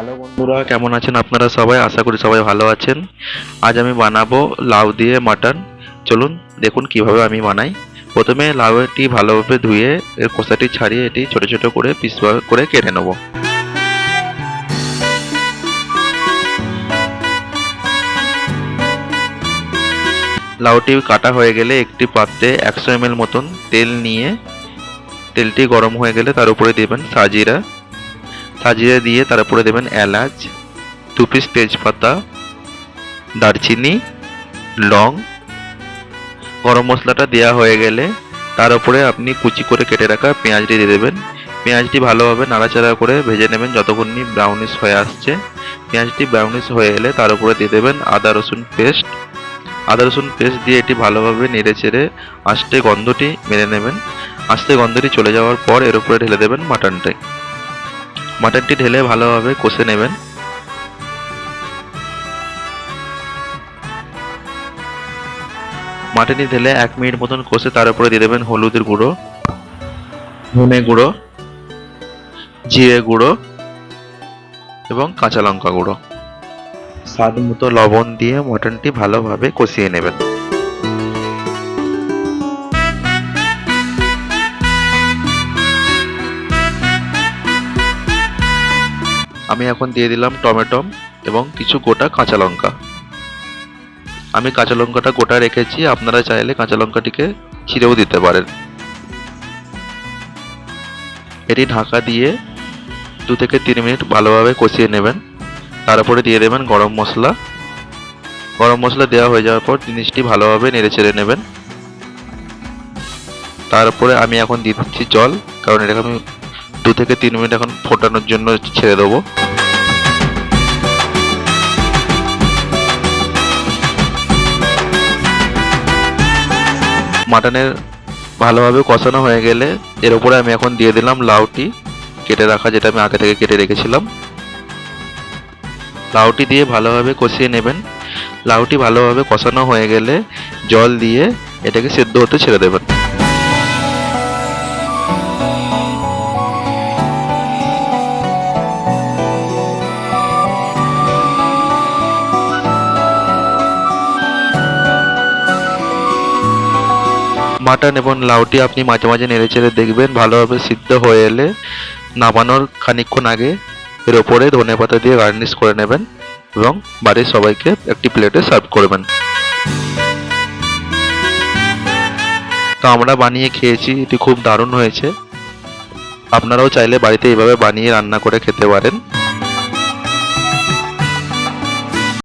Hello বন্ধুরা, কেমন আছেন আপনারা সবাই? আশা করি সবাই ভালো আছেন। আজ আমি বানাবো লাউ দিয়ে মাটন। চলুন দেখুন কীভাবে আমি বানাই। প্রথমে লাউটি ভালোভাবে ধুয়ে, এর খোসাটি ছাড়িয়ে এটি ছোট ছোট করে পিস করে কেটে নেব। লাউটি কাটা হয়ে গেলে একটি পাত্রে একশো এম মতন তেল নিয়ে, তেলটি গরম হয়ে গেলে তার উপরে দেবেন সাজিরা। সাজিয়ে দিয়ে তার উপরে দেবেন এলাচ দু পিস তেজপাতা, দারচিনি, লং। গরম মশলাটা দেওয়া হয়ে গেলে তার উপরে আপনি কুচি করে কেটে রাখা পেঁয়াজটি দিয়ে দেবেন। পেঁয়াজটি ভালোভাবে নাড়াচাড়া করে ভেজে নেবেন যতক্ষণ ব্রাউনিশ হয়ে আসছে। পেঁয়াজটি ব্রাউনিশ হয়ে এলে তার উপরে দিয়ে দেবেন আদা, রসুন পেস্ট আদা, রসুন পেস্ট দিয়ে এটি ভালোভাবে নেড়ে চেড়ে আস্তে গন্ধটি মেরে নেবেন। আস্তে গন্ধটি চলে যাওয়ার পর এর উপরে ঢেলে দেবেন মাটনটাই মাটনটি ঢেলে ভালোভাবে কষে নেবেন। মাটনটি ঢেলে এক মিনিট মতন কষে তার উপরে দিয়ে দেবেন হলুদের গুঁড়ো ধনে গুঁড়ো, জিরে গুঁড়ো এবং কাঁচা লঙ্কা গুঁড়ো। স্বাদ মতো লবণ দিয়ে মটনটি ভালোভাবে কষিয়ে নেবেন। আমি এখন দিয়ে দিলাম টমেটো এবং কিছু গোটা কাঁচা লঙ্কা। আমি কাঁচা লঙ্কাটা গোটা রেখেছি, আপনারা চাইলে কাঁচা লঙ্কাটিকে ছিঁড়েও দিতে পারেন। এটি ঢাকা দিয়ে দু থেকে তিন মিনিট ভালোভাবে কষিয়ে নেবেন। তারপরে দিয়ে দেবেন গরম মশলা। গরম মশলা দেওয়া হয়ে যাওয়ার পর জিনিসটি ভালোভাবে নেড়ে ছেড়ে নেবেন। তারপরে আমি এখন দিয়ে দিচ্ছি জল, কারণ এটাকে আমি দু থেকে তিন মিনিট এখন ফোটানোর জন্য ছেড়ে দেবো। মাটনের ভালোভাবে কষানো হয়ে গেলে এর উপরে আমি এখন দিয়ে দিলাম লাউটি, কেটে রাখা যেটা আমি আগে থেকে কেটে রেখেছিলাম। লাউটি দিয়ে ভালোভাবে কষিয়ে নেবেন। লাউটি ভালোভাবে কষানো হয়ে গেলে জল দিয়ে এটাকে সেদ্ধ হতে ছেড়ে দেবেন। মাটন এবং লাউটি আপনি মাঝে মাঝে নেড়ে চেড়ে দেখবেন ভালোভাবে সিদ্ধ হয়ে এলে নামানোর খানিকক্ষণ আগে এর ওপরে ধনে পাতা দিয়ে গার্নিশ করে নেবেন এবং বাড়ির সবাইকে একটি প্লেটে সার্ভ করবেন। তো আমরা বানিয়ে খেয়েছি, এটি খুব দারুণ হয়েছে। আপনারাও চাইলে বাড়িতে এইভাবে বানিয়ে রান্না করে খেতে পারেন।